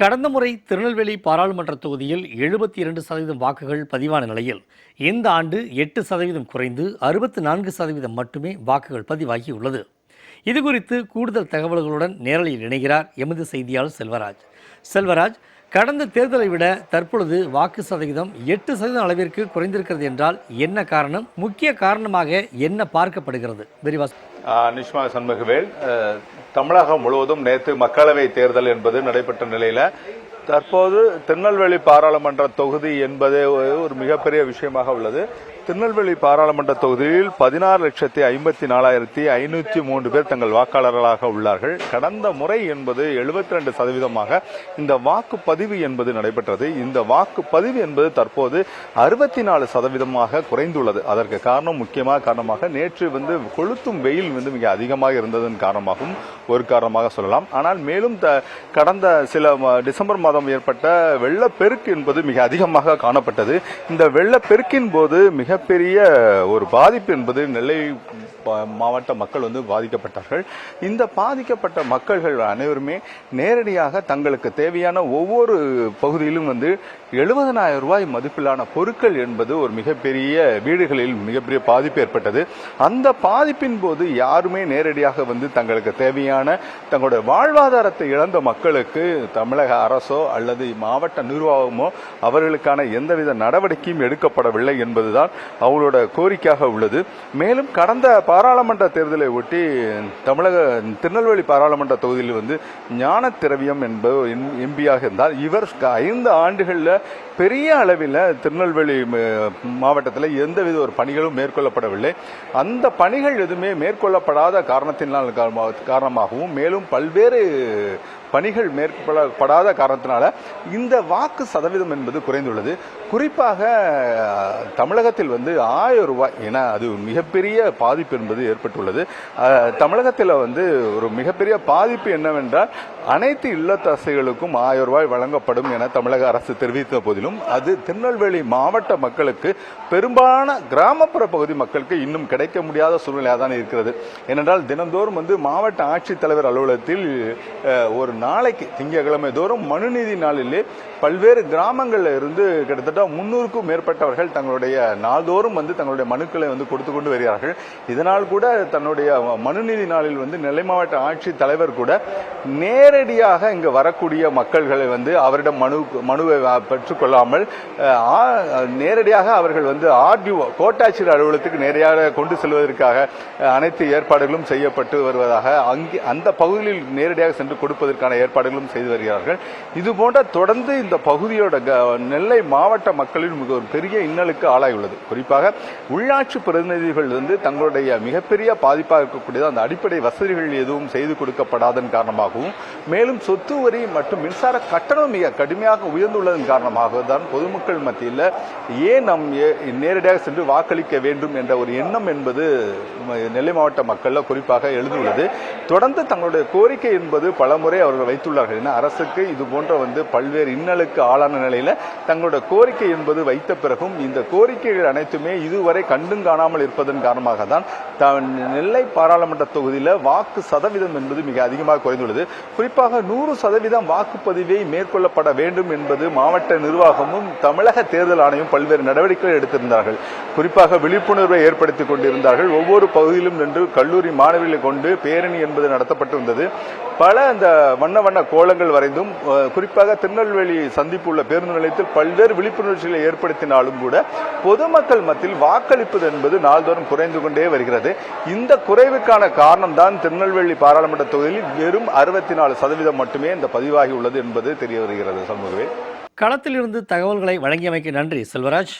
கடந்த முறை திருநெல்வேலி பாராளுமன்ற தொகுதியில் எழுபத்தி இரண்டு சதவீதம் வாக்குகள் பதிவான நிலையில் இந்த ஆண்டு எட்டு சதவீதம் குறைந்து அறுபத்து நான்கு சதவீதம் மட்டுமே வாக்குகள் பதிவாகியுள்ளது. இது குறித்து கூடுதல் தகவல்களுடன் நேரலையில் இணைகிறார் எமது செய்தியாளர் செல்வராஜ். செல்வராஜ் கடந்த தேர்தலை விட தற்பொழுது வாக்கு சதவீதம் எட்டு சதவீதம் அளவிற்கு குறைந்திருக்கிறது என்றால் என்ன காரணம்? முக்கிய காரணமாக என்ன பார்க்கப்படுகிறது? விரிவாஸ். நிஷ்மா சண்முகவேல் தமிழகம் முழுவதும் நேற்று மக்களவை தேர்தல் என்பது நடைபெற்ற நிலையில் தற்போது திருநெல்வேலி பாராளுமன்ற தொகுதி என்பதே ஒரு மிகப்பெரிய விஷயமாக உள்ளது. திருநெல்வேலி பாராளுமன்ற தொகுதியில் பதினாறு லட்சத்தி ஐம்பத்தி நாலாயிரத்தி ஐநூற்றி மூன்று பேர் தங்கள் வாக்காளர்களாக உள்ளார்கள். கடந்த முறை என்பது எழுபத்தி ரெண்டு சதவீதமாக இந்த வாக்குப்பதிவு என்பது நடைபெற்றது. இந்த வாக்குப்பதிவு என்பது தற்போது அறுபத்தி நாலு சதவீதமாக குறைந்துள்ளது. அதற்கு காரணம் முக்கியமாக காரணமாக நேற்று வந்து கொளுத்தும் வெயில் வந்து மிக அதிகமாக இருந்ததன் காரணமாகவும் ஒரு காரணமாக சொல்லலாம். ஆனால் மேலும் த- கடந்த சில டிசம்பர் மாதம் ஏற்பட்ட வெள்ளப்பெருக்கு என்பது மிக அதிகமாக காணப்பட்டது. இந்த வெள்ளப்பெருக்கின் போது மிகப்பெரிய ஒரு பாதிப்பு என்பது நெல்லை மாவட்ட மக்கள் வந்து பாதிக்கப்பட்டார்கள். இந்த பாதிக்கப்பட்ட மக்கள்கள் அனைவருமே நேரடியாக தங்களுக்கு தேவையான ஒவ்வொரு பகுதியிலும் வந்து எழுபதனாயிரம் ரூபாய் மதிப்பிலான பொருட்கள் என்பது ஒரு மிகப்பெரிய வீடுகளில் மிகப்பெரிய பாதிப்பு ஏற்பட்டது. அந்த பாதிப்பின் போது யாருமே நேரடியாக வந்து தங்களுக்கு தேவையான தங்களுடைய வாழ்வாதாரத்தை இழந்த மக்களுக்கு தமிழக அரசோ அல்லது மாவட்ட நிர்வாகமோ அவர்களுக்கான எந்தவித நடவடிக்கையும் எடுக்கப்படவில்லை என்பதுதான் அவங்களோட கோரிக்கையாக உள்ளது. மேலும் கடந்த பாராளுமன்ற தேர்தலை ஒட்டி தமிழக திருநெல்வேலி பாராளுமன்ற தொகுதியில் வந்து ஞான திரவியம் என்பவர் எம்பியாக இருந்தால் இவர் ஐந்து ஆண்டுகளில் பெரிய அளவில் திருநெல்வேலி மாவட்டத்தில் எந்தவித ஒரு பணிகளும் மேற்கொள்ளப்படவில்லை. அந்த பணிகள் எதுவுமே மேற்கொள்ளப்படாத காரணத்தினால் காரணமாகவும் மேலும் பல்வேறு பணிகள் மேற்கொள்ளப்படாத காரணத்தினால இந்த வாக்கு சதவீதம் என்பது குறைந்துள்ளது. குறிப்பாக தமிழகத்தில் வந்து ஆயிரம் ரூபாய் என அது மிகப்பெரிய பாதிப்பு என்பது ஏற்பட்டுள்ளது. தமிழகத்தில் வந்து ஒரு மிகப்பெரிய பாதிப்பு என்னவென்றால் அனைத்து இல்லத்தரசிகளுக்கும் ஆயிரம் ரூபாய் வழங்கப்படும் என தமிழக அரசு தெரிவித்த போதிலும் அது திருநெல்வேலி மாவட்ட மக்களுக்கு பெரும்பாலான கிராமப்புற பகுதி மக்களுக்கு இன்னும் கிடைக்க முடியாத சூழ்நிலையாக தான் இருக்கிறது. ஏனென்றால் தினந்தோறும் வந்து மாவட்ட ஆட்சித்தலைவர் அலுவலகத்தில் ஒரு நாளைக்கு திங்கட்கிழமை தோறும் மனுநீதி நாளிலே பல்வேறு கிராமங்களில் இருந்து கிட்டத்தட்ட முன்னூறுக்கும் மேற்பட்டவர்கள் தங்களுடைய நாள்தோறும் வந்து தங்களுடைய மனுக்களை வந்து கொடுத்து கொண்டு வருகிறார்கள். இதனால் கூட தன்னுடைய மனுநீதி நாளில் வந்து நெல்லை மாவட்ட ஆட்சித் தலைவர் கூட நேரடியாக இங்கு வரக்கூடிய மக்கள்களை வந்து அவரிடம் மனு மனுவை பெற்றுக்கொள்ளாமல் நேரடியாக அவர்கள் வந்து ஆர்டிஓ கோட்டாட்சியர் அலுவலகத்துக்கு நேரடியாக கொண்டு செல்வதற்காக அனைத்து ஏற்பாடுகளும் செய்யப்பட்டு வருவதாக அங்கே அந்த பகுதியில் நேரடியாக சென்று கொடுப்பதற்கான ஏற்பாடுகளும் செய்து வருகிறார்கள். இது போன்ற தொடர்ந்து இந்த பகுதியோட நெல்லை மாவட்ட மக்களின் மிக ஒரு பெரிய இன்னலுக்கு ஆளாகியுள்ளது. குறிப்பாக உள்ளாட்சி பிரதிநிதிகள் வந்து தங்களுடைய மிகப்பெரிய பாதிப்பாக இருக்கக்கூடியது அந்த அடிப்படை வசதிகள் எதுவும் செய்து கொடுக்கப்படாதன் காரணமாகவும் மேலும் சொத்து வரி மற்றும் மின்சார கட்டணம் மிக கடுமையாக உயர்ந்துள்ளதன் காரணமாக தான் பொதுமக்கள் மத்தியில் ஏன் நம் நேரடியாக சென்று வாக்களிக்க வேண்டும் என்ற ஒரு எண்ணம் என்பது நெல்லை மாவட்ட மக்கள் குறிப்பாக எழுந்துள்ளது. தொடர்ந்து தங்களுடைய கோரிக்கை என்பது பலமுறை அவர்கள் வைத்துள்ளார்கள். என அரசுக்கு இது போன்ற வந்து பல்வேறு இன்னலுக்கு ஆளான நிலையில தங்களுடைய கோரிக்கை என்பது வைத்த பிறகும் இந்த கோரிக்கைகள் அனைத்துமே இதுவரை கண்டும் காணாமல் இருப்பதன் காரணமாக தான் த- நெல்லை பாராளுமன்ற தொகுதியில் வாக்கு சதவீதம் என்பது மிக அதிகமாக குறைந்துள்ளது. குறிப்பாக நூறு சதவீதம் வாக்குப்பதிவை மேற்கொள்ளப்பட வேண்டும் என்பது மாவட்ட நிர்வாகமும் தமிழக தேர்தல் ஆணையம் பல்வேறு நடவடிக்கைகள் எடுத்திருந்தார்கள். குறிப்பாக விழிப்புணர்வை ஏற்படுத்திக் கொண்டிருந்தார்கள். ஒவ்வொரு பகுதியிலும் நின்று கல்லூரி மாணவர்களை கொண்டு பேரணி என்பது நடத்தப்பட்டிருந்தது. பல அந்த வண்ண வண்ண கோலங்கள் வரைந்தும் குறிப்பாக திருநெல்வேலி சந்திப்பு உள்ள பேருந்து நிலையத்தில் பல்வேறு விழிப்புணர்ச்சிகளை ஏற்படுத்தினாலும் கூட பொதுமக்கள் மத்தியில் வாக்களிப்பது என்பது நாள்தோறும் குறைந்து கொண்டே வருகிறது. இந்த குறைவுக்கான காரணம் தான் திருநெல்வேலி பாராளுமன்ற தொகுதியில் வெறும் அறுபத்தி நாலு சதவீதம் மட்டுமே இந்த பதிவாகி உள்ளது என்பது தெரிய வருகிறது சமூகவே களத்திலிருந்து தகவல்களை வழங்கியமைக்கு நன்றி செல்வராஜ்.